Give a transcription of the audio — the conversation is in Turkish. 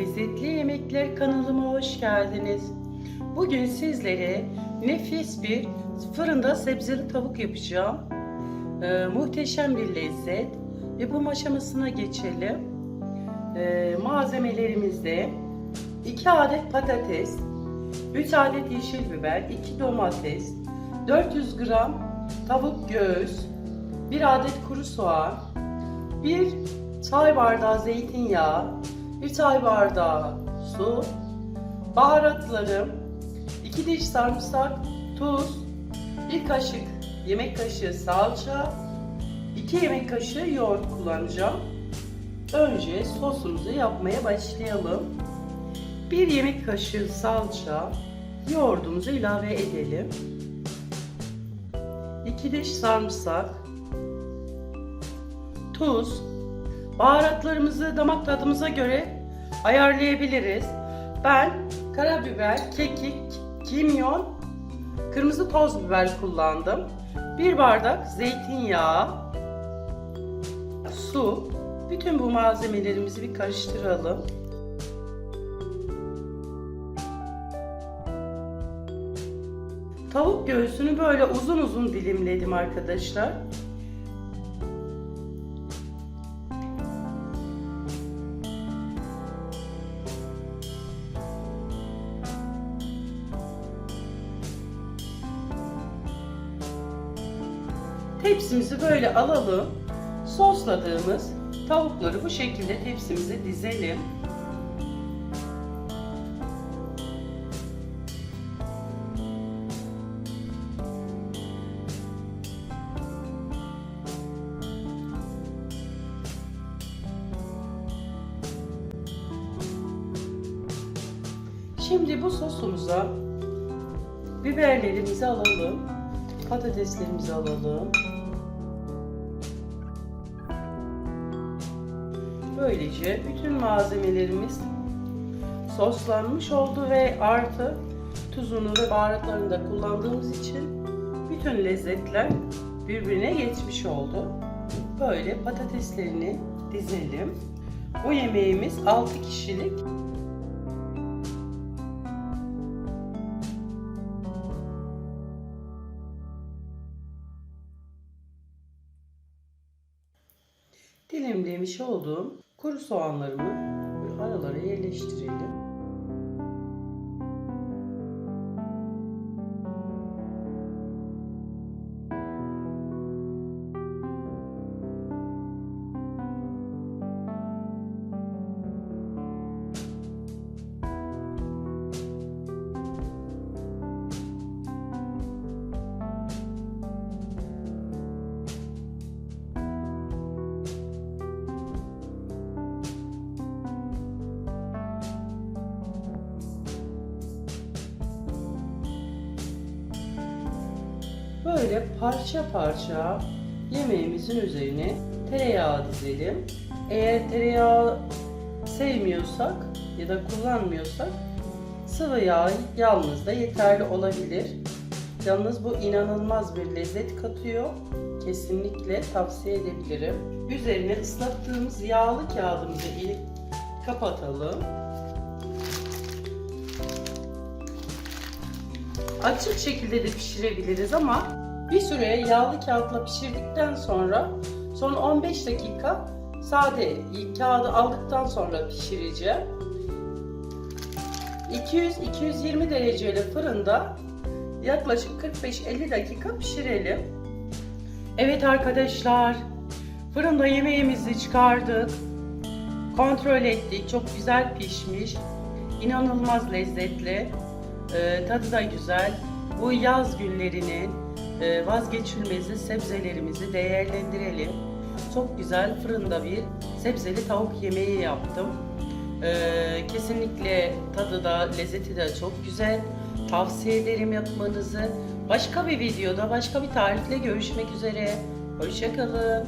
Lezzetli Yemekler kanalıma hoş geldiniz. Bugün sizlere nefis bir fırında sebzeli tavuk yapacağım. Ee, muhteşem bir lezzet. Yapım aşamasına geçelim. Ee, malzemelerimizde 2 adet patates, 3 adet yeşil biber, 2 domates, 400 gram tavuk göğüs, 1 adet kuru soğan, 1 çay bardağı zeytinyağı, 1 çay bardağı su, baharatlarım, 2 diş sarımsak, tuz, 1 kaşık yemek kaşığı salça, 2 yemek kaşığı yoğurt kullanacağım. Önce sosumuzu yapmaya başlayalım. 1 yemek kaşığı salça, yoğurdumuzu ilave edelim. 2 diş sarımsak, tuz, baharatlarımızı damak tadımıza göre ayarlayabiliriz. Ben karabiber, kekik, kimyon, kırmızı toz biber kullandım. 1 bardak zeytinyağı, su, bütün bu malzemelerimizi bir karıştıralım. Tavuk göğsünü böyle uzun uzun dilimledim arkadaşlar. Tepsimizi böyle alalım. Sosladığımız tavukları bu şekilde tepsimize dizelim. Şimdi bu sosumuza biberlerimizi alalım. Patateslerimizi alalım. Böylece bütün malzemelerimiz soslanmış oldu ve artı tuzunu ve baharatlarını da kullandığımız için bütün lezzetler birbirine geçmiş oldu. Böyle patateslerini dizelim. Bu yemeğimiz 6 kişilik. Dilimlemiş olduğum kuru soğanlarımı aralara yerleştirelim. Böyle parça parça yemeğimizin üzerine tereyağı dizelim. Eğer tereyağı sevmiyorsak ya da kullanmıyorsak sıvı yağ yalnız da yeterli olabilir. Yalnız bu inanılmaz bir lezzet katıyor. Kesinlikle tavsiye edebilirim. Üzerine ıslattığımız yağlı kağıdımızı ilk kapatalım. Açık şekilde de pişirebiliriz ama bir süre yağlı kağıtla pişirdikten sonra son 15 dakika sade kağıdı aldıktan sonra pişireceğim. 200-220 dereceyle fırında yaklaşık 45-50 dakika pişirelim. Evet arkadaşlar, fırında yemeğimizi çıkardık. Kontrol ettik. Çok güzel pişmiş. İnanılmaz lezzetli. Ee, tadı da güzel. Bu yaz günlerinin e, vazgeçilmezi sebzelerimizi değerlendirelim. Çok güzel fırında bir sebzeli tavuk yemeği yaptım. Ee, kesinlikle tadı da lezzeti de çok güzel. Tavsiye ederim yapmanızı. Başka bir videoda başka bir tarifle görüşmek üzere. Hoşçakalın.